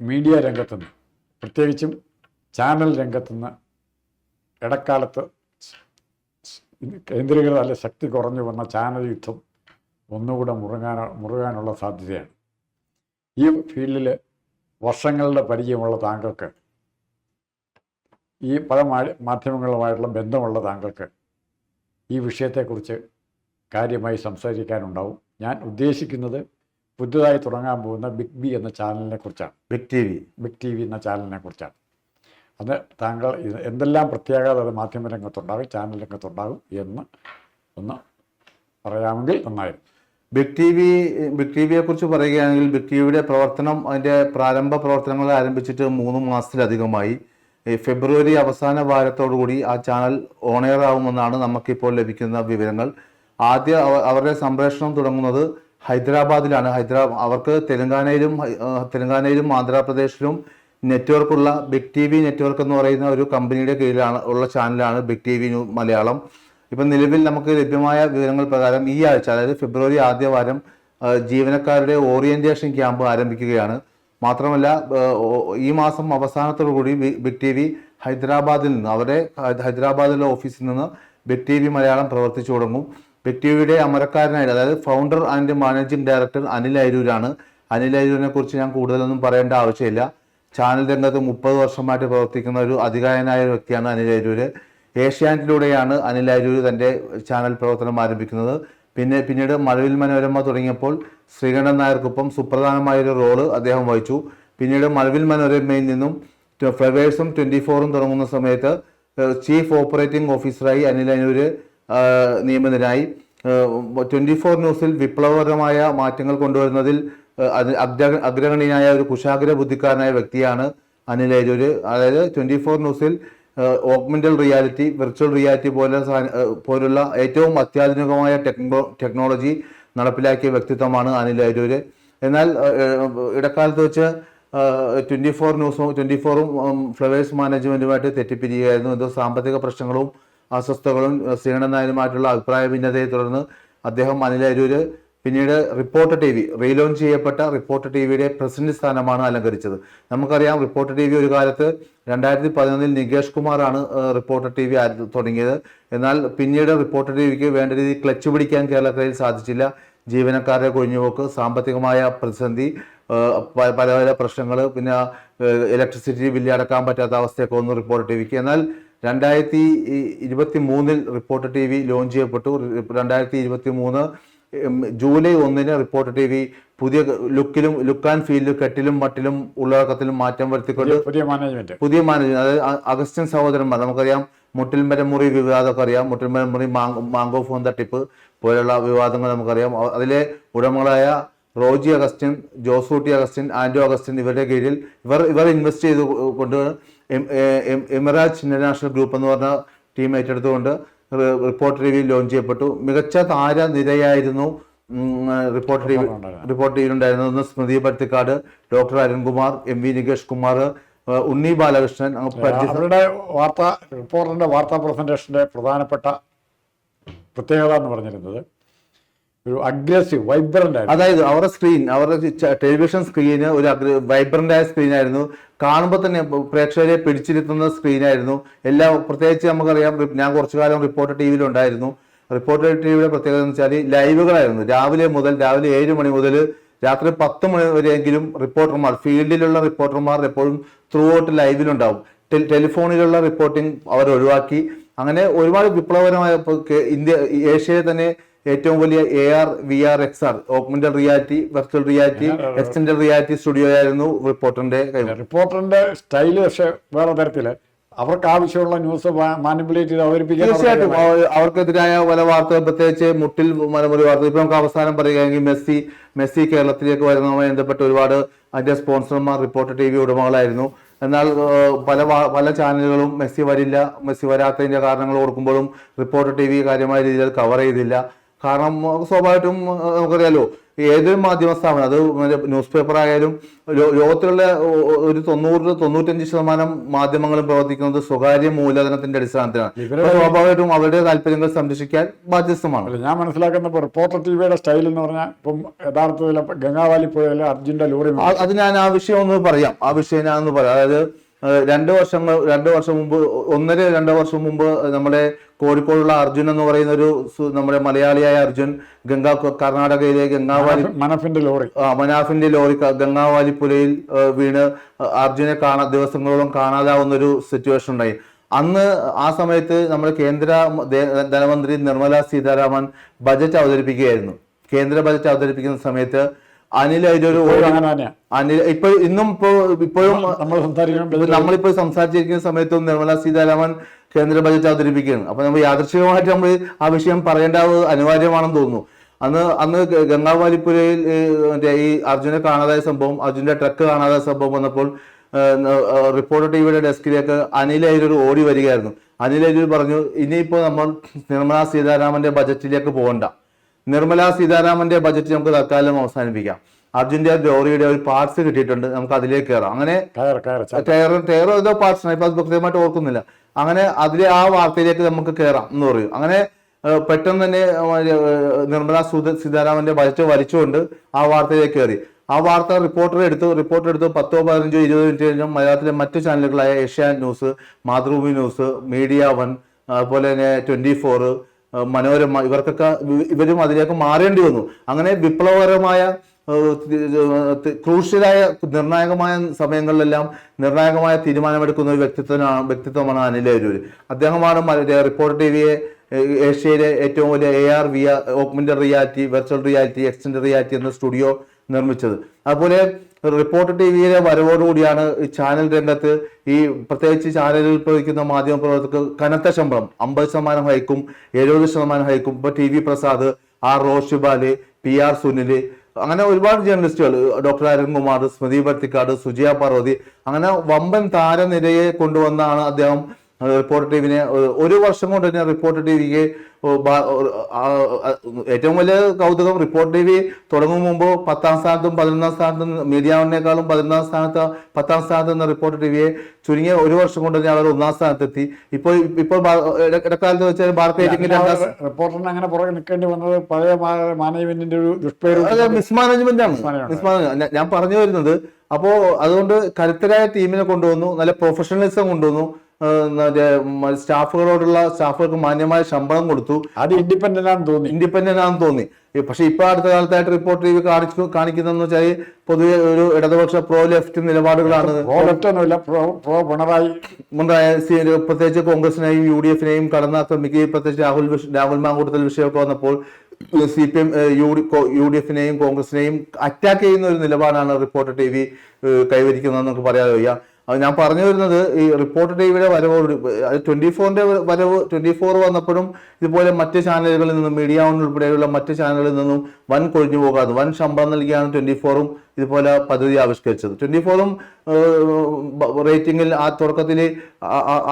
Media രംഗത്തുനിന്ന് പ്രത്യേകിച്ചും channel രംഗത്തുനിന്ന് ഇടക്കാലത്ത് കേന്ദ്രീകൃത അല്ലെ ശക്തി കുറഞ്ഞു വന്ന ചാനൽ യുദ്ധം ഒന്നുകൂടെ മുറുകാൻ മുറുകാനുള്ള സാധ്യതയാണ്. ഈ ഫീൽഡിൽ വർഷങ്ങളുടെ പരിചയമുള്ള താങ്കൾക്ക് ഈ പല മാധ്യമങ്ങളുമായിട്ടുള്ള ബന്ധമുള്ള താങ്കൾക്ക് ഈ വിഷയത്തെക്കുറിച്ച് കാര്യമായി സംസാരിക്കാനുണ്ടാവും. ഞാൻ ഉദ്ദേശിക്കുന്നത് പുതുതായി തുടങ്ങാൻ പോകുന്ന ബിഗ് ബി എന്ന ചാനലിനെ കുറിച്ചാണ്. Big T V big T V എന്ന ചാനലിനെ കുറിച്ചാണ്. അത് താങ്കൾ എന്തെല്ലാം പ്രത്യേകത അത് മാധ്യമ രംഗത്തുണ്ടാകും ചാനൽ രംഗത്തുണ്ടാകും എന്ന് ഒന്ന് പറയാമെങ്കിൽ നന്നായിരുന്നു. Big T V big T വിയെ കുറിച്ച് പറയുകയാണെങ്കിൽ ബിഗ് ടി വിയുടെ പ്രവർത്തനം അതിന്റെ പ്രാരംഭ പ്രവർത്തനങ്ങൾ ആരംഭിച്ചിട്ട് മൂന്ന് മാസത്തിലധികമായി. ഫെബ്രുവരി അവസാന വാരത്തോടുകൂടി ആ ചാനൽ ഓണെയർ ആവുമെന്നാണ് നമുക്കിപ്പോൾ ലഭിക്കുന്ന വിവരങ്ങൾ. ആദ്യ അവ- അവരുടെ സംപ്രേഷണം തുടങ്ങുന്നത് ഹൈദരാബാദിലാണ്. ഹൈദരാബാദ് അവർക്ക് തെലങ്കാനയിലും തെലങ്കാനയിലും ആന്ധ്രാപ്രദേശിലും നെറ്റ്വർക്കുള്ള ബിഗ് ടി വി നെറ്റ്വർക്ക് എന്ന് പറയുന്ന ഒരു കമ്പനിയുടെ കീഴിലാണ് ഉള്ള ചാനലാണ് ബിഗ് ടി വി മലയാളം. ഇപ്പം നിലവിൽ നമുക്ക് ലഭ്യമായ വിവരങ്ങൾ പ്രകാരം ഈ ആഴ്ച അതായത് ഫെബ്രുവരി ആദ്യ വാരം ജീവനക്കാരുടെ ഓറിയന്റേഷൻ ക്യാമ്പ് ആരംഭിക്കുകയാണ്. മാത്രമല്ല ഈ മാസം അവസാനത്തോടു കൂടി ബിഗ് ടി വി ഹൈദരാബാദിൽ നിന്ന് അവരെ ഹൈദരാബാദിലെ ഓഫീസിൽ നിന്ന് ബിഗ് ടി വി മലയാളം പ്രവർത്തിച്ചു തുടങ്ങും. ബിഗ് ടി അമരക്കാരനായിട്ട് അതായത് founder and managing director Anil അരൂരാണ്. Anil അരൂരിനെ കുറിച്ച് ഞാൻ കൂടുതലൊന്നും പറയേണ്ട ആവശ്യമില്ല. ചാനൽ രംഗത്ത് മുപ്പത് വർഷമായിട്ട് പ്രവർത്തിക്കുന്ന ഒരു അധികായനായ വ്യക്തിയാണ് അനിൽ അരൂര്. ഏഷ്യാനെറ്റിലൂടെയാണ് അനിൽ അരൂര് തന്റെ ചാനൽ പ്രവർത്തനം ആരംഭിക്കുന്നത്. പിന്നെ പിന്നീട് മഴവിൽ മനോരമ തുടങ്ങിയപ്പോൾ ശ്രീകണ്ഠൻ നായർക്കൊപ്പം സുപ്രധാനമായൊരു റോൾ അദ്ദേഹം വഹിച്ചു. പിന്നീട് മഴവിൽ മനോരമയിൽ നിന്നും ഫ്ലവേഴ്സും ട്വന്റി ഫോറും തുടങ്ങുന്ന സമയത്ത് ചീഫ് ഓപ്പറേറ്റിംഗ് ഓഫീസറായി അനിൽ അനൂര് നിയമിതനായി ട്വന്റി ഫോർ ന്യൂസിൽ വിപ്ലവകരമായ മാറ്റങ്ങൾ കൊണ്ടുവരുന്നതിൽ അഗ്രഗണ്യനായ ഒരു കുശാഗ്ര ബുദ്ധിക്കാരനായ വ്യക്തിയാണ് അനിൽ അരൂര് അതായത് ട്വന്റി ഫോർ ന്യൂസിൽ ഓഗ്മെന്റൽ റിയാലിറ്റി വിർച്വൽ റിയാലിറ്റി പോലെ പോലുള്ള ഏറ്റവും അത്യാധുനികമായ ടെക്നോ ടെക്നോളജി നടപ്പിലാക്കിയ വ്യക്തിത്വമാണ് അനിൽ അരൂര് എന്നാൽ ഇടക്കാലത്ത് വെച്ച് ട്വന്റി ഫോർ ന്യൂസും ട്വന്റി ഫോറും ഫ്ലവേഴ്സ് മാനേജ്മെന്റുമായിട്ട് തെറ്റിപ്പിരിക്കുകയായിരുന്നു എന്തോ സാമ്പത്തിക പ്രശ്നങ്ങളും അസ്വസ്ഥതകളും ശ്രീകണ്ഠൻ നായരുമായിട്ടുള്ള അഭിപ്രായ ഭിന്നതയെ തുടർന്ന് അദ്ദേഹം അനിൽ അരൂര് പിന്നീട് റിപ്പോർട്ടർ ടി വി റീലോഞ്ച് ചെയ്യപ്പെട്ട റിപ്പോർട്ടർ ടി വിയുടെ പ്രസിഡന്റ് സ്ഥാനമാണ് അലങ്കരിച്ചത്. നമുക്കറിയാം റിപ്പോർട്ടർ ടി വി ഒരു കാലത്ത് രണ്ടായിരത്തി പതിനൊന്നിൽ നികേഷ് കുമാറാണ് റിപ്പോർട്ടർ ടി വി തുടങ്ങിയത്. എന്നാൽ പിന്നീട് റിപ്പോർട്ടർ ടി വിക്ക് വേണ്ട രീതിയിൽ ക്ലച്ച് പിടിക്കാൻ കേരളക്കരയിൽ സാധിച്ചില്ല. ജീവനക്കാരുടെ കൊഴിഞ്ഞുപോക്ക് സാമ്പത്തികമായ പ്രതിസന്ധി പല പല പ്രശ്നങ്ങൾ പിന്നെ ഇലക്ട്രിസിറ്റി ബില്ല് അടക്കാൻ പറ്റാത്ത അവസ്ഥയൊക്കെ ഒന്ന് റിപ്പോർട്ടർ ടി വിക്ക്. എന്നാൽ രണ്ടായിരത്തി ഇരുപത്തി മൂന്നിൽ റിപ്പോർട്ടർ ടി വി ലോഞ്ച് ചെയ്യപ്പെട്ടു. രണ്ടായിരത്തി ഇരുപത്തി മൂന്ന് ജൂലൈ ഒന്നിന് റിപ്പോർട്ടർ ടി വി പുതിയ ലുക്കിലും ലുക്ക് ആൻഡ് ഫീലിലും കെട്ടിലും മട്ടിലും ഉള്ളടക്കത്തിലും മാറ്റം വരുത്തിക്കൊണ്ട് പുതിയ- മാനേജ്മെന്റ്. പുതിയ മാനേജ്മെന്റ്. അതായത് അഗസ്റ്റിൻ സഹോദരന്മാർ നമുക്കറിയാം മുട്ടിൽമരമുറി വിവാദമൊക്കെ അറിയാം. മുട്ടിൽമരമുറി മാങ്കോ മാങ്കോ ഫോൺ തട്ടിപ്പ് പോലുള്ള വിവാദങ്ങൾ നമുക്കറിയാം. അതിലെ ഉടമകളായ Roji Augustine Josutty Augustine Anto Augustine ഇവരുടെ കീഴിൽ ഇവർ ഇവർ ഇൻവെസ്റ്റ് ചെയ്ത് കൊണ്ട് എമിറാജ് ഇന്റർനാഷണൽ ഗ്രൂപ്പ് എന്ന് പറഞ്ഞ ടീം ഏറ്റെടുത്തുകൊണ്ട് റിപ്പോർട്ട് റിവ്യൂ ലോഞ്ച് ചെയ്യപ്പെട്ടു. മികച്ച താര നിരയായിരുന്നു റിപ്പോർട്ട് ടി വി ഉണ്ടായിരുന്നത്. റിപ്പോർട്ട് ചെയ്യുന്നുണ്ടായിരുന്നത് ഒന്ന് Smruthy Paruthikkad doctor Arunkumar M V Nikesh Kumar Unni Balakrishnan അവരുടെ വാർത്ത റിപ്പോർട്ടറിന്റെ വാർത്താ പ്രസന്റേഷന്റെ പ്രധാനപ്പെട്ട പ്രത്യേകത എന്ന് പറഞ്ഞിരുന്നത് ഒരു അഗ്രസീവ് വൈബ്രന്റ് അതായത് അവരുടെ സ്ക്രീൻ അവരുടെ ടെലിവിഷൻ സ്ക്രീന് ഒരു വൈബ്രന്റ് ആയ സ്ക്രീൻ ആയിരുന്നു. കാണുമ്പോൾ തന്നെ പ്രേക്ഷകരെ പിടിച്ചിരുത്തുന്ന സ്ക്രീനായിരുന്നു. എല്ലാം പ്രത്യേകിച്ച് നമുക്കറിയാം ഞാൻ കുറച്ചു കാലം റിപ്പോർട്ടർ ടി വിയിലുണ്ടായിരുന്നു റിപ്പോർട്ടർ ടി വിയുടെ പ്രത്യേകത എന്ന് വെച്ചാൽ ലൈവുകളായിരുന്നു. രാവിലെ മുതൽ രാവിലെ ഏഴ് മണി മുതൽ രാത്രി പത്ത് മണി വരെയെങ്കിലും റിപ്പോർട്ടർമാർ ഫീൽഡിലുള്ള റിപ്പോർട്ടർമാർ എപ്പോഴും ത്രൂ ഔട്ട് ലൈവിലുണ്ടാവും ടെലിഫോണിലുള്ള റിപ്പോർട്ടിംഗ് അവർ ഒഴിവാക്കി അങ്ങനെ ഒരുപാട് വിപ്ലവകരമായ ഇന്ത്യ ഏഷ്യയെ തന്നെ ഏറ്റവും വലിയ A R V R X R augmented reality virtual reality extended reality studio ആയിരുന്നു റിപ്പോർട്ടറിന്റെ റിപ്പോർട്ടറിന്റെ സ്റ്റൈൽ പക്ഷെ വേറെ തരത്തിൽ. അവർക്ക് ആവശ്യമുള്ള ന്യൂസ് മാനിപ്പുലേറ്റ് ചെയ്ത് അവതരിപ്പിക്കാൻ തീർച്ചയായിട്ടും. അവർക്ക് അവർക്കെതിരായ പല വാർത്തകൾ പ്രത്യേകിച്ച് മുട്ടിൽ മലമുറി വാർത്ത ഇപ്പൊ നമുക്ക് അവസാനം പറയുകയാണെങ്കിൽ മെസ്സി മെസ്സി കേരളത്തിലേക്ക് വരുന്നതുമായി ബന്ധപ്പെട്ട് ഒരുപാട് അതിന്റെ സ്പോൺസർമാർ റിപ്പോർട്ടർ ടി വി ഉടമകളായിരുന്നു. എന്നാൽ പല പല ചാനലുകളും മെസ്സി വരില്ല മെസ്സി വരാത്തതിന്റെ കാരണങ്ങൾ ഓർക്കുമ്പോഴും റിപ്പോർട്ടർ ടി വി കാര്യമായ രീതിയിൽ കവർ ചെയ്തില്ല. കാരണം സ്വാഭാവികമായിട്ടും നമുക്കറിയാലോ ഏതൊരു മാധ്യമ സ്ഥാപനം അത് ന്യൂസ് പേപ്പർ ആയാലും ലോകത്തിലുള്ള ഒരു തൊണ്ണൂറ് തൊണ്ണൂറ്റഞ്ച് ശതമാനം മാധ്യമങ്ങളും പ്രവർത്തിക്കുന്നത് സ്വകാര്യ മൂലധനത്തിന്റെ അടിസ്ഥാനത്തിലാണ്. സ്വാഭാവികമായിട്ടും അവരുടെ താല്പര്യങ്ങൾ സംരക്ഷിക്കാൻ ബാധ്യസ്ഥമാണ്. ഞാൻ മനസ്സിലാക്കുന്ന റിപ്പോർട്ടർ ടിവിയുടെ സ്റ്റൈൽ എന്ന് പറഞ്ഞാൽ ഇപ്പം യഥാർത്ഥത്തിൽ ഗംഗാവാലി പോയാലും അർജുന്റെ ലോറി അത് ഞാൻ ആ വിഷയം ഒന്ന് പറയാം. ആ വിഷയം ഞാൻ ഒന്ന് പറയാം. അതായത് രണ്ട് വർഷങ്ങൾ രണ്ട് വർഷം മുമ്പ് ഒന്നര രണ്ട് വർഷം മുമ്പ് നമ്മുടെ കോഴിക്കോടുള്ള അർജുൻ എന്ന് പറയുന്ന ഒരു നമ്മുടെ മലയാളിയായ അർജുൻ ഗംഗാ കർണാടകയിലെ ഗംഗാവാലി മനാഫിന്റെ ലോറി. ആ, മനാഫിന്റെ ലോറി ഗംഗാവാലി പുലയിൽ വീണ് അർജുനെ കാണാ ദിവസങ്ങളോളം കാണാതാവുന്ന ഒരു സിറ്റുവേഷൻ ഉണ്ടായി. അന്ന് ആ സമയത്ത് നമ്മുടെ കേന്ദ്ര ധനമന്ത്രി നിർമ്മല സീതാരാമൻ ബജറ്റ് അവതരിപ്പിക്കുകയായിരുന്നു. കേന്ദ്ര ബജറ്റ് അവതരിപ്പിക്കുന്ന സമയത്ത് അനിൽ അതിലൊരു അനിൽ ഇപ്പൊ ഇന്നും ഇപ്പോ ഇപ്പോഴും നമ്മളിപ്പോ സംസാരിച്ചിരിക്കുന്ന സമയത്തും നിർമ്മല സീതാരാമൻ കേന്ദ്ര ബജറ്റ് അവതരിപ്പിക്കുകയാണ്. അപ്പൊ നമ്മൾ യാദൃശികമായിട്ട് നമ്മൾ ആ വിഷയം പറയേണ്ട അനിവാര്യമാണെന്ന് തോന്നുന്നു. അന്ന് അന്ന് ഗംഗാവാലിപ്പുരയിൽ മറ്റേ ഈ അർജുനെ കാണാതായ സംഭവം അർജുന്റെ ട്രക്ക് കാണാതായ സംഭവം വന്നപ്പോൾ റിപ്പോർട്ടർ ടിവിയുടെ ഡെസ്കിലേക്ക് അനിൽ അയ്യൂർ ഓടി വരികയായിരുന്നു. അനിൽ അയ്യൂർ പറഞ്ഞു ഇനിയിപ്പോ നമ്മൾ നിർമ്മല സീതാരാമന്റെ ബജറ്റിലേക്ക് പോകണ്ട. നിർമ്മല സീതാരാമന്റെ ബജറ്റ് നമുക്ക് തൽക്കാലം അവസാനിപ്പിക്കാം. അർജുന്റെ ലോറിയുടെ ഒരു പാർട്സ് കിട്ടിയിട്ടുണ്ട് നമുക്ക് അതിലേക്ക് കയറാം അങ്ങനെ ടയർ ടയർ ഏതോ പാർട്സ് ഇപ്പൊ അത് കൃത്യമായിട്ട് ഓർക്കുന്നില്ല. അങ്ങനെ അതിലെ ആ വാർത്തയിലേക്ക് നമുക്ക് കയറാം എന്ന് പറയും. അങ്ങനെ പെട്ടെന്ന് തന്നെ നിർമ്മല സീതാരാമന്റെ ബജറ്റ് വലിച്ചുകൊണ്ട് ആ വാർത്തയിലേക്ക് കയറി ആ വാർത്ത റിപ്പോർട്ടർ എടുത്തു റിപ്പോർട്ടർ എടുത്തു പത്തോ പതിനഞ്ചോ ഇരുപത് മിനിറ്റ് കഴിഞ്ഞാൽ മലയാളത്തിലെ മറ്റു ചാനലുകളായ Asianet news Mathrubhumi news media one അതുപോലെ തന്നെ ട്വന്റി ഫോർ മനോരമ ഇവർക്കൊക്കെ ഇവ- ഇവരും അതിലേക്ക് മാറേണ്ടി വന്നു. അങ്ങനെ വിപ്ലവകരമായ ക്രൂഷ്യലായ നിർണായകമായ സമയങ്ങളിലെല്ലാം നിർണായകമായ തീരുമാനമെടുക്കുന്ന ഒരു വ്യക്തിത്വമാണ് വ്യക്തിത്വമാണ് അനിൽ അരൂർ അദ്ദേഹമാണ് റിപ്പോർട്ട് ടി വിയെ ഏഷ്യയിലെ ഏറ്റവും വലിയ A R V R augmented reality virtual reality extend reality എന്ന സ്റ്റുഡിയോ നിർമ്മിച്ചത്. അതുപോലെ റിപ്പോർട്ടർ ടി വിയിലെ വരവോടുകൂടിയാണ് ഈ ചാനൽ രംഗത്ത് ഈ പ്രത്യേകിച്ച് ചാനലിൽ പ്രവർത്തിക്കുന്ന മാധ്യമ പ്രവർത്തകർക്ക് കനത്ത ശമ്പളം അമ്പത് ശതമാനം ഹൈക്കും എഴുപത് ശതമാനം ഹൈക്കും. ഇപ്പൊ T V Prasad R Roshipal P R Sunil അങ്ങനെ ഒരുപാട് ജേർണലിസ്റ്റുകൾ ഡോക്ടർ അരുൺകുമാർ സ്മൃതി ഭർത്തിക്കാട് സുജിയ പാർവതി അങ്ങനെ വമ്പൻ താരനിരയെ കൊണ്ടുവന്നാണ് അദ്ദേഹം റിപ്പോർട്ടർ ടി ഒരു വർഷം കൊണ്ട് തന്നെ റിപ്പോർട്ടർ ടി വിക്ക് ഏറ്റവും വലിയ കൗതുകം റിപ്പോർട്ടർ ടി വി തുടങ്ങും മുമ്പ് പത്താം സ്ഥാനത്തും പതിനൊന്നാം സ്ഥാനത്തും മീഡിയ വണ്ണിനേക്കാളും പതിനൊന്നാം സ്ഥാനത്ത് പത്താം സ്ഥാനത്ത് നിന്ന് റിപ്പോർട്ടർ ടി വിയെ ചുരുങ്ങിയ ഒരു വർഷം കൊണ്ട് തന്നെ അവർ ഒന്നാം സ്ഥാനത്തെത്തി. ഇപ്പോൾ ഇപ്പോൾ ഇടക്കാലത്ത് വെച്ചാൽ ഭാരത് റിപ്പോർട്ടറിന് അങ്ങനെ പുറകെ നിൽക്കേണ്ടി വന്നത് പഴയ മാനേജ്മെന്റിന്റെ ഒരു ദുഷ്പേരും മിസ്മാനേജ്മെന്റ് ആണ്. മിസ്മാനേജ്മെന്റ് ഞാൻ പറഞ്ഞു വരുന്നത് അപ്പോ അതുകൊണ്ട് കരുത്തരായ ടീമിനെ കൊണ്ടുവന്നു നല്ല പ്രൊഫഷണലിസം കൊണ്ടുവന്നു. സ്റ്റാഫുകളോടുള്ള സ്റ്റാഫുകൾക്ക് മാന്യമായ ശമ്പളം കൊടുത്തു. അത് ഇൻഡിപെൻഡന്റ് ആണെന്ന് തോന്നി. ഇൻഡിപെൻഡന്റ് ആണെന്ന് തോന്നി. പക്ഷെ ഇപ്പൊ അടുത്ത കാലത്തായിട്ട് റിപ്പോർട്ട് ചെയ്ത് കാണിച്ചു കാണിക്കുന്നതെന്ന് വെച്ചാൽ പൊതുവെ ഒരു ഇടതുപക്ഷ പ്രോ ലെഫ്റ്റ് നിലപാടുകളാണ്. പ്രോ ലെഫ്റ്റ് ഒന്നുമില്ല പ്രോ പ്രോ പിണറായി. പ്രത്യേകിച്ച് കോൺഗ്രസിനെയും യു ഡി എഫിനെയും കടന്നാക്രമിക്കുകയും പ്രത്യേകിച്ച് രാഹുൽ രാഹുൽ മാങ്കൂട്ടത്തിൽ വിഷയമൊക്കെ വന്നപ്പോൾ C P M U D എഫിനെയും കോൺഗ്രസിനെയും അറ്റാക്ക് ചെയ്യുന്ന ഒരു നിലപാടാണ് റിപ്പോർട്ടർ ടി വി കൈവരിക്കുന്നത് നമുക്ക് പറയാതെ വയ്യ അത് ഞാൻ പറഞ്ഞു വരുന്നത് ഈ റിപ്പോർട്ട് ടി വിയുടെ വരവോട് ട്വന്റി ഫോറിന്റെ വരവ് ട്വന്റി ഫോർ വന്നപ്പോഴും ഇതുപോലെ മറ്റ് ചാനലുകളിൽ നിന്നും മീഡിയ വൺ ഉൾപ്പെടെയുള്ള മറ്റ് ചാനലുകളിൽ നിന്നും വൻ കൊഴിഞ്ഞു പോകാതെ വൻ ശമ്പളം നൽകിയാണ് ട്വന്റി ഫോറും ഇതുപോലെ പദ്ധതി ആവിഷ്കരിച്ചത്. ട്വന്റി ഫോറും റേറ്റിംഗിൽ ആ തുടക്കത്തിൽ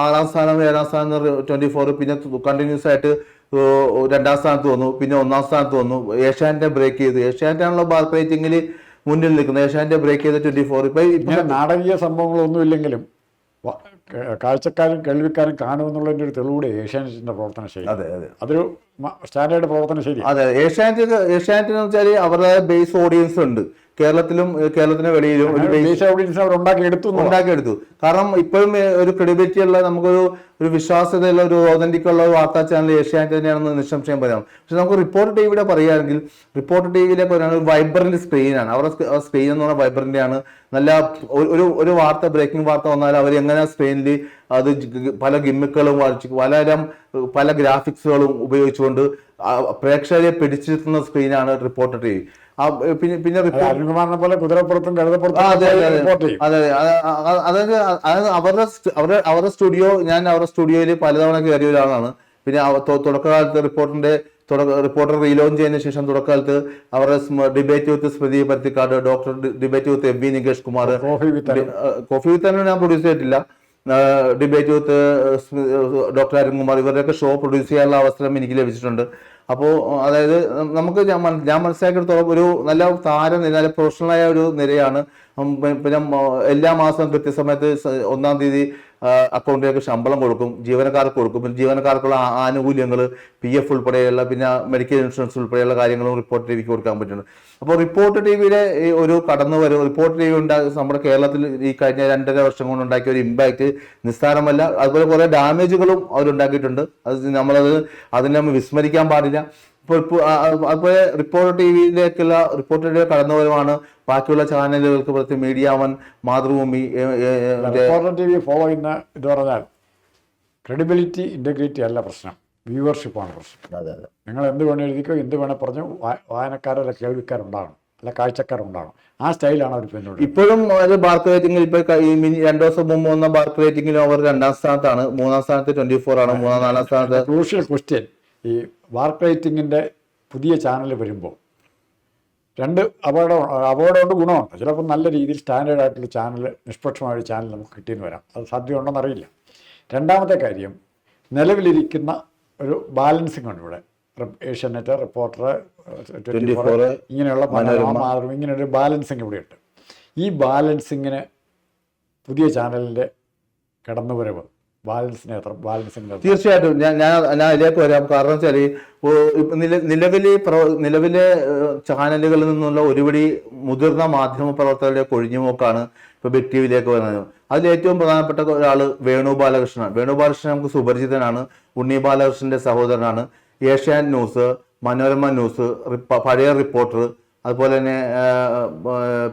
ആറാം സ്ഥാനം ഏഴാം സ്ഥാനം ട്വന്റി ഫോർ പിന്നെ കണ്ടിന്യൂസ് ആയിട്ട് രണ്ടാം സ്ഥാനത്ത് വന്നു പിന്നെ ഒന്നാം സ്ഥാനത്ത് വന്നു. ഏഷ്യാനെറ്റ് ബ്രേക്ക് ചെയ്തു. ഏഷ്യാനെറ്റ് ആണല്ലോ ഭാരത് റേറ്റിംഗിൽ മുന്നിൽ നിൽക്കുന്നത്. ഏഷ്യാന്റെ ബ്രേക്ക് ചെയ്ത ട്വന്റി ഫോർ ഇപ്പൊ നാടകീയ സംഭവങ്ങളൊന്നും ഇല്ലെങ്കിലും കാഴ്ചക്കാരും കേൾവിക്കാരും കാണുമെന്നുള്ളതിന്റെ ഒരു തെളിവൂടെ ഏഷ്യാനെറ്റിന്റെ പ്രവർത്തന ശൈലി. അതെ അതെ. അതൊരു സ്റ്റാൻഡേർഡ് പ്രവർത്തന ശൈലി അതെ ഏഷ്യാനെറ്റ് ഏഷ്യാനെറ്റ് എന്ന് വെച്ചാൽ അവരുടെ ബേസ് ഓഡിയൻസ് ഉണ്ട്. കേരളത്തിലും കേരളത്തിന് വെളിയിലും ഒരു ബേസ് ഓഡിയൻസ് അവർ ഉണ്ടാക്കി എടുത്തു ഉണ്ടാക്കിയെടുത്തു. കാരണം ഇപ്പോഴും ഒരു ക്രെഡിബിലിറ്റി ഉള്ള നമുക്കൊരു ഒരു വിശ്വാസ്യതയുള്ള ഒരു ഓതന്റിക് ഉള്ള ഒരു വാർത്താ ചാനൽ ഏഷ്യാനെറ്റ് തന്നെയാണെന്ന് നിസ്സംശയം പറയാം. പക്ഷെ നമുക്ക് റിപ്പോർട്ട് ടി വിയുടെ പറയുകയാണെങ്കിൽ റിപ്പോർട്ട് ടി പറയുകയാണെങ്കിൽ ഒരു വൈബ്രന്റ് സ്ക്രീനാണ് അവരുടെ സ്ക്രീൻ എന്ന് പറഞ്ഞാൽ വൈബ്രന്റ് ആണ്. നല്ല ഒരു- ഒരു ഒരു വാർത്ത ബ്രേക്കിംഗ് വാർത്ത വന്നാൽ അവർ എങ്ങനെ സ്ക്രീനിൽ അത് പല ഗിമ്മിക്കുകളും വരച്ച് പലതരം പല ഗ്രാഫിക്സുകളും ഉപയോഗിച്ചുകൊണ്ട് പ്രേക്ഷകരെ പിടിച്ചിരുത്തുന്ന സ്ക്രീനാണ് റിപ്പോർട്ടർ ടി വി പിന്നെ പിന്നെ അരുൺകുമാറിനെ പോലെ കുതിരപ്പുറത്തും കഴുതപ്പുറത്തും അതെ അതെ അതായത് അതായത് അവരുടെ അവരുടെ അവരുടെ സ്റ്റുഡിയോ ഞാൻ അവരുടെ സ്റ്റുഡിയോയിൽ പലതവണ കയറിയ ഒരാളാണ്. പിന്നെ തുടക്കകാലത്ത് റിപ്പോർട്ടിന്റെ റിപ്പോർട്ടർ റീലോഞ്ച് ചെയ്തതിനു ശേഷം തുടക്കകാലത്ത് അവരുടെ debate with Smruthy Paruthikkad doctor debate with M V Nikesh Kumar coffee with coffee with തന്നെ ഞാൻ പ്രൊഡ്യൂസ് ചെയ്തിട്ടില്ല. ഡിബേറ്റ് വിത്ത് ഡോക്ടർ അരുൺകുമാർ ഇവരുടെയൊക്കെ ഷോ പ്രൊഡ്യൂസ് ചെയ്യാനുള്ള അവസരം എനിക്ക് ലഭിച്ചിട്ടുണ്ട്. അപ്പോൾ അതായത് നമുക്ക് ഞാൻ ഞാൻ മനസ്സിലാക്കിയെടുത്തോളം ഒരു നല്ല താരനിര നല്ല പ്രൊഫഷണലായ ഒരു നിരയാണ്. പിന്നെ എല്ലാ മാസവും കൃത്യസമയത്ത് ഒന്നാം തീയതി അക്കൗണ്ടിലേക്ക് ശമ്പളം കൊടുക്കും ജീവനക്കാർക്ക് കൊടുക്കും. ജീവനക്കാർക്കുള്ള ആനുകൂല്യങ്ങൾ പി എഫ് ഉൾപ്പെടെയുള്ള പിന്നെ മെഡിക്കൽ ഇൻഷുറൻസ് ഉൾപ്പെടെയുള്ള കാര്യങ്ങളും റിപ്പോർട്ട് ടി വിക്ക് കൊടുക്കാൻ പറ്റുന്നുണ്ട്. അപ്പോൾ റിപ്പോർട്ട് ടി വിയിലെ ഒരു കടന്നു വരും റിപ്പോർട്ട് ടി വി ഉണ്ടാകും നമ്മുടെ കേരളത്തിൽ ഈ കഴിഞ്ഞ രണ്ടര വർഷം കൊണ്ട് ഉണ്ടാക്കിയ ഒരു ഇമ്പാക്റ്റ് നിസ്സാരമല്ല. അതുപോലെ കുറേ ഡാമേജുകളും അവരുണ്ടാക്കിയിട്ടുണ്ട്. അത് നമ്മളത് അതിനെ നമ്മൾ വിസ്മരിക്കാൻ പാടില്ല. അതുപോലെ റിപ്പോർട്ടർ ടി വിയിലേക്കുള്ള റിപ്പോർട്ടർ ടി വി കടന്നുവരവാണ് ബാക്കിയുള്ള ചാനലുകൾക്ക് പ്രത്യേക media one Mathrubhumi reporter T V follow ചെയ്യുന്ന ഇത് പറഞ്ഞാൽ ക്രെഡിബിലിറ്റി ഇന്റഗ്രിറ്റി അല്ല പ്രശ്നം. വ്യൂവർഷിപ്പാണ് പ്രശ്നം. അതെ അതെ. നിങ്ങൾ എന്ത് വേണേ എഴുതിക്കോ എന്ത് വേണേ പറഞ്ഞു വായനക്കാരല്ല കേൾവിക്കാരുണ്ടാകണം അല്ല കാഴ്ചക്കാരുണ്ടാകണം ആ സ്റ്റൈലാണ് അവർ പിന്നോട് ഇപ്പോഴും ഒരു ബാർക്ക് റേറ്റിംഗിൽ ഇപ്പോൾ രണ്ടു ദിവസം മുമ്പ് വന്ന ബാർക്ക് റേറ്റിംഗിൽ അവർ രണ്ടാം സ്ഥാനത്താണ്. മൂന്നാം സ്ഥാനത്ത് ട്വന്റി ഫോർ ആണ് മൂന്നാം നാലാം സ്ഥാനത്ത് ക്രൂഷ്യൽ ക്വസ്റ്റ്യൻ ഈ വാർക്രൈറ്റിങ്ങിന്റെ പുതിയ ചാനൽ വരുമ്പോൾ രണ്ട് അപകടം അപകടമുണ്ട് ഗുണമുണ്ട്. ചിലപ്പോൾ നല്ല രീതിയിൽ സ്റ്റാൻഡേർഡ് ആയിട്ടുള്ള ചാനൽ നിഷ്പക്ഷമായ ഒരു ചാനൽ നമുക്ക് കിട്ടിയെന്ന് വരാം. അത് സാധ്യതയുണ്ടെന്നറിയില്ല രണ്ടാമത്തെ കാര്യം നിലവിലിരിക്കുന്ന ഒരു ബാലൻസിങ് ഉണ്ട് ഇവിടെ. ഏഷ്യാനെറ്റ് റിപ്പോർട്ടർ ട്വന്റി ഫോർ 24, ഇങ്ങനെയുള്ള മനോരമ. ഇങ്ങനെയൊരു ബാലൻസിങ് ഇവിടെ ബാലൻസിങ് ഇവിടെയുണ്ട്. ഈ ബാലൻസിങ്ങിന് പുതിയ ചാനലിന്റെ കടന്നുവരവ് തീർച്ചയായിട്ടും. ഞാൻ ഞാൻ അതിലേക്ക് വരാം. കാരണം വെച്ചാൽ നിലവിലെ പ്രവ- നിലവിലെ ചാനലുകളിൽ നിന്നുള്ള ഒരുപടി മുതിർന്ന മാധ്യമ പ്രവർത്തകരുടെ കൊഴിഞ്ഞുപോക്കാണ് ഇപ്പൊ ബിഗ് ടി വിയിലേക്ക് വരുന്നത്. അതിൽ ഏറ്റവും പ്രധാനപ്പെട്ട ഒരാൾ വേണു ബാലകൃഷ്ണൻ വേണു ബാലകൃഷ്ണൻ നമുക്ക് സുപരിചിതനാണ്. ഉണ്ണി ബാലകൃഷ്ണന്റെ സഹോദരനാണ്. ഏഷ്യാൻ ന്യൂസ് മനോരമ ന്യൂസ് പഴയ റിപ്പോർട്ടർ അതുപോലെ തന്നെ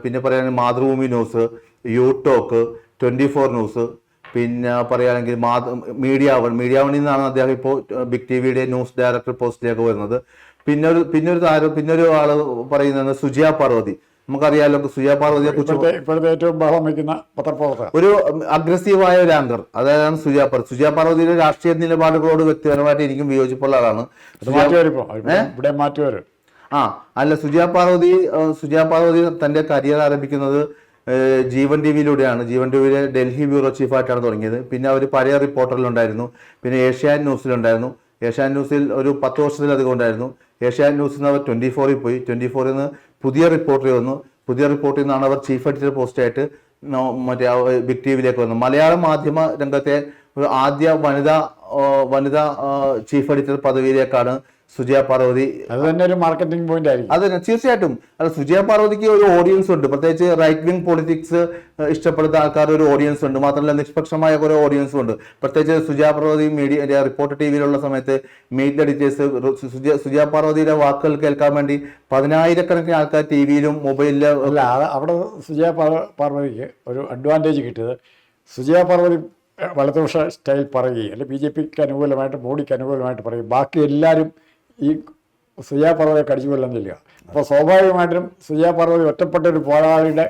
പിന്നെ പറയാൻ മാതൃഭൂമി ന്യൂസ് യൂടോക്ക് ട്വന്റി ഫോർ ന്യൂസ് പിന്നെ പറയുകയാണെങ്കിൽ മാത മീഡിയ വൺ മീഡിയ വണ്ണിൽ നിന്നാണ് അദ്ദേഹം ഇപ്പോൾ ബിഗ് ടി വിയുടെ ന്യൂസ് ഡയറക്ടർ പോസ്റ്റിലേക്ക് വരുന്നത്. പിന്നെ ഒരു പിന്നെ ഒരു താരം പിന്നെ ഒരു ആൾ പറയുന്നത് സുജിയ പാർവതി. നമുക്കറിയാലോ സുജിയ പാർവതിയെ കുറിച്ച് ഏറ്റവും ബഹളം വയ്ക്കുന്ന പത്രപ്രവർത്തകർ ഒരു അഗ്രസീവായ ഒരു ആങ്കർ അതായത് സുജിയ പാർവതി സുജിയ പാർവതിയുടെ രാഷ്ട്രീയ നിലപാടുകളോട് വ്യക്തിപരമായിട്ട് എനിക്കും വിയോജിപ്പുള്ള ആളാണ്. ഇവിടെ മാറ്റി വരും ആ അല്ല സുജയ പാർവതി സുജയ പാർവതി തന്റെ കരിയർ ആരംഭിക്കുന്നത് ജീവൻ ടി വിയിലൂടെയാണ് ജീവൻ ടി വിയിലെ ഡൽഹി ബ്യൂറോ ചീഫായിട്ടാണ് തുടങ്ങിയത്. പിന്നെ അവർ പഴയ റിപ്പോർട്ടറിലുണ്ടായിരുന്നു. പിന്നെ ഏഷ്യാൻ ന്യൂസിലുണ്ടായിരുന്നു. ഏഷ്യാൻ ന്യൂസിൽ ഒരു പത്ത് വർഷത്തിലധികം ഉണ്ടായിരുന്നു. ഏഷ്യാൻ ന്യൂസിൽ നിന്ന് അവർ ട്വന്റി ഫോറിൽ പോയി. ട്വന്റി ഫോറിൽ നിന്ന് പുതിയ റിപ്പോർട്ടർ വന്നു. പുതിയ റിപ്പോർട്ടിൽ നിന്നാണ് അവർ ചീഫ് എഡിറ്റർ പോസ്റ്റായിട്ട് മറ്റേ ബിഗ് ടി വിയിലേക്ക് വന്നത്. മലയാള മാധ്യമ രംഗത്തെ ആദ്യ വനിതാ വനിതാ ചീഫ് എഡിറ്റർ പദവിയിലേക്കാണ് സുജയ പാർവതി. അത് തന്നെ ഒരു മാർക്കറ്റിംഗ് പോയിന്റ് ആയിരിക്കും. അതെ തീർച്ചയായിട്ടും. അല്ല സുജയ പാർവതിക്ക് ഒരു ഓഡിയൻസ് ഉണ്ട്. പ്രത്യേകിച്ച് റൈറ്റ് വിങ് പൊളിറ്റിക്സ് ഇഷ്ടപ്പെടുന്ന ആൾക്കാർ ഒരു ഓഡിയൻസ് ഉണ്ട്. മാത്രമല്ല നിഷ്പക്ഷമായ കുറെ ഓഡിയൻസും ഉണ്ട്. പ്രത്യേകിച്ച് Sujaya Parvathy media reporter T വിയിലുള്ള സമയത്ത് മീറ്റ് എഡിറ്റേഴ്സ് സുജയ സുജയ പാർവതിയുടെ വാക്കുകൾ കേൾക്കാൻ വേണ്ടി പതിനായിരക്കണക്കിന് ആൾക്കാർ ടി വിയിലും മൊബൈലിലും അല്ല അവിടെ സുജയ പാർവതിക്ക് ഒരു അഡ്വാന്റേജ് കിട്ടിയത്. സുജയ പാർവതി വലതുപക്ഷ സ്റ്റൈൽ പറയുകയും അല്ലെ ബി ജെ പിക്ക് അനുകൂലമായിട്ട് മോഡിക്ക് അനുകൂലമായിട്ട് പറയും ബാക്കി എല്ലാവരും ഈ സുജാ പർവതയെ കടിച്ചു കൊല്ലാൻ ചെല്ലുക അപ്പോൾ സ്വാഭാവികമായിട്ടും സുജാ പാർവതി ഒറ്റപ്പെട്ട ഒരു പോരാളിയുടെ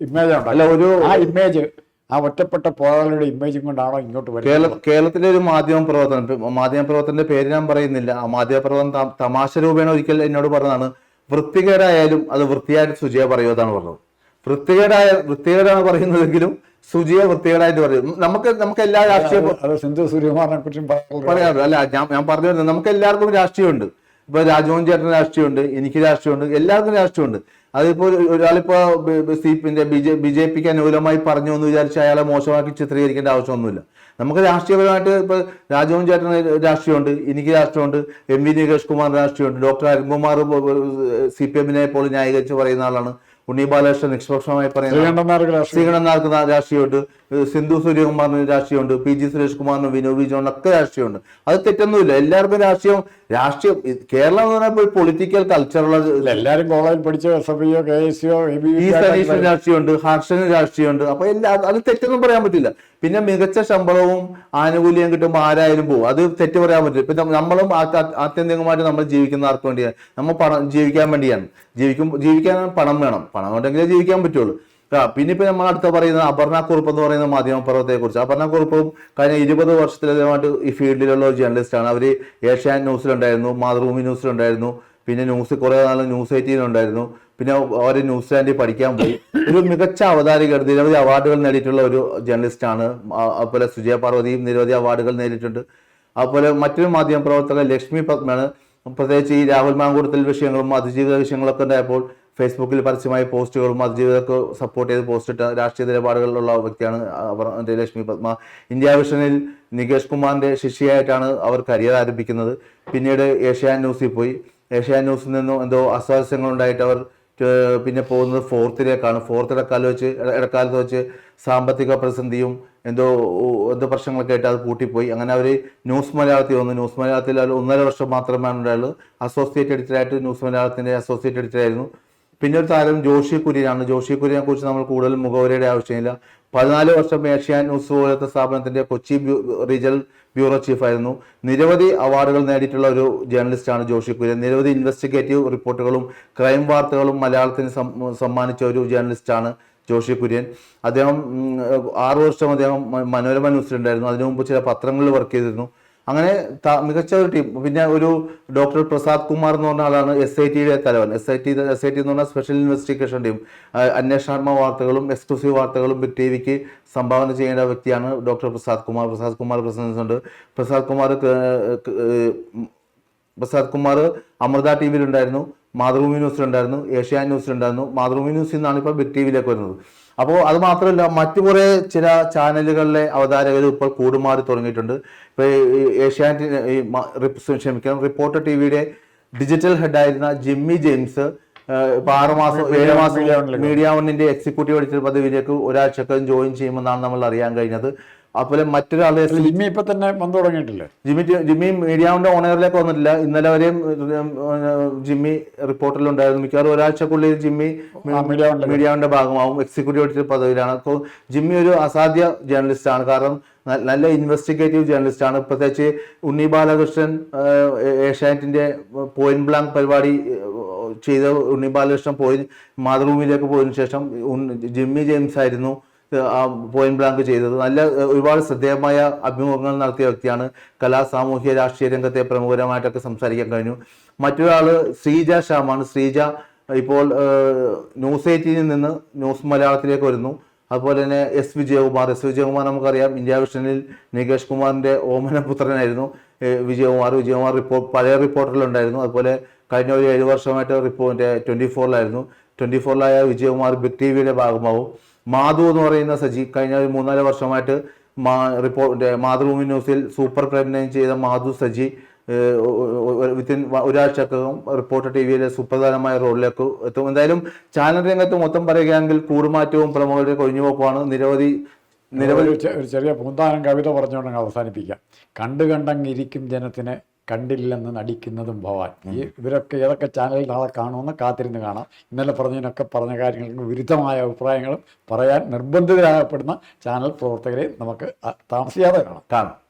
ഇമേജ് അല്ല ഒരു ആ ഇമേജ് ആ ഒറ്റപ്പെട്ട പോരാളിയുടെ ഇമേജും കൊണ്ടാണോ ഇങ്ങോട്ട് കേരള വരുന്നത് കേരളത്തിലെ ഒരു മാധ്യമ പ്രവർത്തനം മാധ്യമ പ്രവർത്തനത്തിന്റെ പേര് ഞാൻ പറയുന്നില്ല. ആ മാധ്യമ പ്രവർത്തനം തമാശ രൂപേണ ഒരിക്കൽ എന്നോട് പറഞ്ഞതാണ് വൃത്തികേടായാലും അത് വൃത്തിയായിട്ട് സുജയ പറയുമെന്നാണ് പറഞ്ഞത്. വൃത്തികേടായ വൃത്തികേടാണ് പറയുന്നതെങ്കിലും സുജിയെ വൃത്തികേടായിട്ട് പറയും നമുക്ക് നമുക്ക് എല്ലാ രാഷ്ട്രീയ സിന്ധു സൂര്യകുമാറിനെ കുറിച്ചും പറഞ്ഞു പറയാറ് അല്ല ഞാൻ ഞാൻ പറഞ്ഞു വരുന്നത് നമുക്ക് എല്ലാവർക്കും രാഷ്ട്രീയമുണ്ട്. ഇപ്പൊ രാജമോഹൻ ചേട്ടന് രാഷ്ട്രീയമുണ്ട് എനിക്ക് രാഷ്ട്രീയമുണ്ട് എല്ലാവർക്കും രാഷ്ട്രീയമുണ്ട്. അതിപ്പോ ഒരു- ഒരാളിപ്പോ സി പിന്നെ ബി ജെ ബി ജെ പിക്ക് അനുകൂലമായി പറഞ്ഞു എന്ന് വിചാരിച്ച് അയാളെ മോശമാക്കി ചിത്രീകരിക്കേണ്ട ആവശ്യമൊന്നുമില്ല. നമുക്ക് രാഷ്ട്രീയപരമായിട്ട് ഇപ്പൊ രാജമോഹൻ ചേട്ടന് രാഷ്ട്രീയമുണ്ട് എനിക്ക് രാഷ്ട്രീയമുണ്ട് എം വി നികേഷ് കുമാർ രാഷ്ട്രീയമുണ്ട് ഡോക്ടർ അരുൺകുമാർ സി പി എമ്മിനെ പോലെ ന്യായീകരിച്ച് പറയുന്ന ആളാണ്. ഉണ്ണി ബാലകൃഷ്ണൻ നിഷ്പക്ഷമായി പറയുന്നത്. ശ്രീകണ്ഠൻ നായർക്ക് രാഷ്ട്രീയം സിന്ധു സൂര്യകുമാറിന് രാഷ്ട്രീയമുണ്ട് പി ജി സുരേഷ് കുമാറിനും വിനോദ് വിജയനും ഒക്കെ രാഷ്ട്രീയമുണ്ട്. അത് തെറ്റൊന്നുമില്ല. എല്ലാവർക്കും രാഷ്ട്രീയം രാഷ്ട്രീയം കേരളം എന്ന് പറഞ്ഞാൽ പൊളിറ്റിക്കൽ കൾച്ചറുള്ള എല്ലാവരും കോളേജിൽ പഠിച്ച എസ് എഫ് ഐയോ കെ എസ് സിയോ ഈ സതീശന് രാഷ്ട്രീയമുണ്ട് ഹർഷന് രാഷ്ട്രീയമുണ്ട്. അപ്പൊ എല്ലാ അത് തെറ്റൊന്നും പറയാൻ പറ്റില്ല. പിന്നെ മികച്ച ശമ്പളവും ആനുകൂല്യം കിട്ടുമ്പോൾ ആരായാലും പോകും. അത് തെറ്റ് പറയാൻ പറ്റില്ല. പിന്നെ നമ്മളും ആത്യ- ആത്യന്തികമായിട്ട് നമ്മൾ ജീവിക്കുന്ന ആർക്ക് വേണ്ടിയാണ്? നമ്മൾ പണം ജീവിക്കാൻ വേണ്ടിയാണ്. ജീവിക്കും ജീവിക്കാൻ പണം വേണം. പണം ഉണ്ടെങ്കിലേ ജീവിക്കാൻ പറ്റുള്ളൂ. പിന്നെ ഇപ്പൊ നമ്മൾ അടുത്ത പറയുന്ന അപർണ കുറുപ്പ് എന്ന് പറയുന്ന മാധ്യമ പ്രവർത്തകയെ കുറിച്ച് അപർണ കുറുപ്പും കഴിഞ്ഞ ഇരുപത് വർഷത്തിലധികമായിട്ട് ഈ ഫീൽഡിലുള്ള ഒരു ജേർണലിസ്റ്റ് ആണ് അവർ ഏഷ്യാൻ ന്യൂസിലുണ്ടായിരുന്നു മാതൃഭൂമി ന്യൂസിലുണ്ടായിരുന്നു പിന്നെ ന്യൂസ് കുറെ നാൾ ന്യൂസ് എയ്റ്റീനുണ്ടായിരുന്നു പിന്നെ അവർ ന്യൂസിലാൻഡിൽ പഠിക്കാൻ പോയി. ഒരു മികച്ച അവതാരിക നിരവധി അവാർഡുകൾ നേടിയിട്ടുള്ള ഒരു ജേർണലിസ്റ്റ് ആണ് അതുപോലെ സുജയ പാർവതിയും നിരവധി അവാർഡുകൾ നേടിയിട്ടുണ്ട്. അതുപോലെ മറ്റൊരു മാധ്യമപ്രവർത്തക ലക്ഷ്മി പത്മയാണ് പ്രത്യേകിച്ച് ഈ രാഹുൽ മാങ്കൂടത്തിൽ വിഷയങ്ങളും അതിജീവിത വിഷയങ്ങളൊക്കെ ഉണ്ടായപ്പോൾ ഫേസ്ബുക്കിൽ പരസ്യമായ പോസ്റ്റുകളും അതിജീവിതർക്ക് സപ്പോർട്ട് ചെയ്ത് പോസ്റ്റ് ഇട്ട രാഷ്ട്രീയ നിലപാടുകളിലുള്ള വ്യക്തിയാണ് അവർ ലക്ഷ്മി പത്മ. ഇന്ത്യ വിഷനിൽ നികേഷ് കുമാറിന്റെ ശിഷ്യയായിട്ടാണ് അവർ കരിയർ ആരംഭിക്കുന്നത്. പിന്നീട് ഏഷ്യാൻ ന്യൂസിൽ പോയി. ഏഷ്യാൻ ന്യൂസിൽ നിന്നും എന്തോ അസ്വാരസ്യങ്ങളുണ്ടായിട്ട് അവർ പിന്നെ പോകുന്നത് ഫോർത്തിലേക്കാണ്. ഫോർത്ത് ഇടക്കാലം വെച്ച് ഇടക്കാലത്ത് വെച്ച് സാമ്പത്തിക പ്രതിസന്ധിയും എന്തോ എന്തോ പ്രശ്നങ്ങളൊക്കെ ആയിട്ട് അത് പൂട്ടിപ്പോയി അങ്ങനെ അവർ ന്യൂസ് മലയാളത്തിൽ വന്നു. ന്യൂസ് മലയാളത്തിൽ ഒന്നര വർഷം മാത്രമാണ് ഉണ്ടായുള്ളൂ. അസോസിയേറ്റ് എഡിറ്ററായിട്ട് ന്യൂസ് മലയാളത്തിന്റെ അസോസിയേറ്റ് എഡിറ്ററായിരുന്നു. പിന്നെ ഒരു താരം ജോഷി കുര്യനാണ്. ജോഷി കുര്യനെ കുറിച്ച് നമ്മൾ കൂടുതൽ മുഖവരയുടെ ആവശ്യമില്ല. പതിനാല് വർഷം ഏഷ്യാൻ ന്യൂസ് പോലത്തെ സ്ഥാപനത്തിന്റെ കൊച്ചി റീജിയണൽ ബ്യൂറോ ചീഫായിരുന്നു. നിരവധി അവാർഡുകൾ നേടിയിട്ടുള്ള ഒരു ജേർണലിസ്റ്റാണ് ജോഷി കുര്യൻ. നിരവധി ഇൻവെസ്റ്റിഗേറ്റീവ് റിപ്പോർട്ടുകളും ക്രൈം വാർത്തകളും മലയാളത്തിന് സമ്മാനിച്ച ഒരു ജേർണലിസ്റ്റാണ് ജോഷി കുര്യൻ. അദ്ദേഹം ആറു വർഷം അദ്ദേഹം മനോരമ ന്യൂസിലുണ്ടായിരുന്നു. അതിനു മുമ്പ് ചില പത്രങ്ങളിൽ വർക്ക് ചെയ്തിരുന്നു. അങ്ങനെ മികച്ച ഒരു ടീം പിന്നെ ഒരു ഡോക്ടർ പ്രസാദ് കുമാർ എന്ന് പറഞ്ഞ ആളാണ് എസ് ഐ ടിയുടെ തലവൻ. S I T S I T എന്ന് പറഞ്ഞാൽ സ്പെഷ്യൽ ഇൻവെസ്റ്റിഗേഷൻ ടീം അന്വേഷണാത്മക വാർത്തകളും എക്സ്ക്ലൂസീവ് വാർത്തകളും ബിഗ് ടി വിക്ക് സംഭാവന ചെയ്യേണ്ട വ്യക്തിയാണ് ഡോക്ടർ പ്രസാദ് കുമാർ. പ്രസാദ് കുമാർ പ്രസിഡൻസ് ഉണ്ട്. പ്രസാദ് കുമാർ പ്രസാദ് കുമാർ അമൃത ടി വിയിലുണ്ടായിരുന്നു മാതൃഭൂമി ന്യൂസിലുണ്ടായിരുന്നു ഏഷ്യാ ന്യൂസിലുണ്ടായിരുന്നു മാതൃഭൂമി ന്യൂസിൽ നിന്നാണ് ഇപ്പോൾ ബിഗ് ടി വിയിലേക്ക് വരുന്നത്. അപ്പോൾ അത് മാത്രമല്ല മറ്റു കുറേ ചില ചാനലുകളിലെ അവതാരകർ ഇപ്പോൾ കൂടുമാറി തുടങ്ങിയിട്ടുണ്ട്. ഇപ്പോൾ ഏഷ്യാനെറ്റ് ക്ഷമിക്കണം റിപ്പോർട്ടർ ടി വിയുടെ ഡിജിറ്റൽ ഹെഡായിരുന്ന ജിമ്മി ജെയിംസ് ഇപ്പൊ ആറുമാസം ഏഴു മാസം മീഡിയ വണ്ണിന്റെ എക്സിക്യൂട്ടീവ് എഡിറ്റർ പദവിയിലേക്ക് ഒരാഴ്ചക്കകം ജോയിൻ ചെയ്യുമെന്നാണ് നമ്മൾ അറിയാൻ കഴിഞ്ഞത്. അതുപോലെ മറ്റൊരാളെ ജിമ്മി ഇപ്പൊ തന്നെ വന്നു തുടങ്ങിയിട്ടില്ല? ജിമ്മി ജിമ്മി മീഡിയാവിന്റെ ഓണറിലേക്ക് വന്നിട്ടില്ല. ഇന്നലെ വരെയും ജിമ്മി റിപ്പോർട്ടിലുണ്ടായിരുന്നു മിക്കവാറും ഒരാഴ്ചക്കുള്ളിൽ ജിമ്മി മീഡിയാവിന്റെ ഭാഗമാവും എക്സിക്യൂട്ടീവ് എഡിറ്റർ പദവിയിലാണ്. അപ്പോൾ ജിമ്മി ഒരു അസാധ്യ ജേർണലിസ്റ്റ് ആണ്. കാരണം നല്ല ഇൻവെസ്റ്റിഗേറ്റീവ് ജേർണലിസ്റ്റ് ആണ്. പ്രത്യേകിച്ച് ഉണ്ണി ബാലകൃഷ്ണൻ ഏഷ്യാനെറ്റിന്റെ പോയിന്റ് ബ്ലാങ്ക് പരിപാടി ചെയ്ത ഉണ്ണി ബാലകൃഷ്ണൻ പോയി മാതൃഭൂമിയിലേക്ക് പോയതിനു ശേഷം ജിമ്മി ജെയിംസ് ആയിരുന്നു പോയിന്റ് ബ്ലാങ്ക് ചെയ്തത്. നല്ല ഒരുപാട് ശ്രദ്ധേയമായ അഭിമുഖങ്ങൾ നടത്തിയ വ്യക്തിയാണ്. കലാ സാമൂഹ്യ രാഷ്ട്രീയ രംഗത്തെ പ്രമുഖരമായിട്ടൊക്കെ സംസാരിക്കാൻ കഴിഞ്ഞു. മറ്റൊരാൾ ശ്രീജ ശ്യാമാണ്. ശ്രീജ ഇപ്പോൾ ന്യൂസ് എയ്റ്റീനിൽ നിന്ന് ന്യൂസ് മലയാളത്തിലേക്ക് വരുന്നു. അതുപോലെ തന്നെ എസ് വിജയകുമാർ. എസ് വിജയകുമാർ നമുക്കറിയാം ഇന്ത്യ വിഷനിൽ നികേഷ് കുമാറിന്റെ ഓമന പുത്രനായിരുന്നു വിജയകുമാർ. വിജയകുമാർ റിപ്പോർട്ട് പഴയ റിപ്പോർട്ടറിലുണ്ടായിരുന്നു അതുപോലെ കഴിഞ്ഞ ഒരു ഏഴ് വർഷമായിട്ട് റിപ്പോർട്ടിന്റെ ട്വന്റി ഫോറിലായിരുന്നു. ട്വന്റി ഫോറിലായ വിജയകുമാർ ബിഗ് ടി വിയുടെ ഭാഗമാവും. മാധു എന്ന് പറയുന്ന സജി കഴിഞ്ഞ ഒരു മൂന്നാൽ വർഷമായിട്ട് മാ റിപ്പോർട്ട് മാതൃഭൂമി ന്യൂസിൽ സൂപ്പർ പ്രൈം ചെയ്ത മാധു സജി വിത്തിൻ ഒരാഴ്ചക്കകം റിപ്പോർട്ടർ ടി വിയിലെ സുപ്രധാനമായ റോളിലേക്ക് എത്തും. എന്തായാലും ചാനൽ രംഗത്ത് മൊത്തം പറയുകയാണെങ്കിൽ കൂടുമാറ്റവും പ്രമുഖരുടെ കൊഴിഞ്ഞുപോക്കുമാണ്. നിരവധി നിരവധി ഒരു ചെറിയ പൂന്താനം കവിത പറഞ്ഞുകൊണ്ടെങ്കിൽ അവസാനിപ്പിക്കാം. കണ്ടു കണ്ടങ്ങിരിക്കും ജനത്തിന്. കണ്ടില്ലെന്ന് നടിക്കുന്നതും ഭവാൻ. ഈ ഇവരൊക്കെ ഏതൊക്കെ ചാനലിൽ നാളെ കാണുമെന്ന് കാത്തിരുന്ന് കാണാം. ഇന്നലെ പറഞ്ഞതിനൊക്കെ പറഞ്ഞ കാര്യങ്ങൾക്ക് വിരുദ്ധമായ അഭിപ്രായങ്ങളും പറയാൻ നിർബന്ധിതരാകപ്പെടുന്ന ചാനൽ പ്രവർത്തകരെ നമുക്ക് താമസിയാതെ കാണാം. കാണാം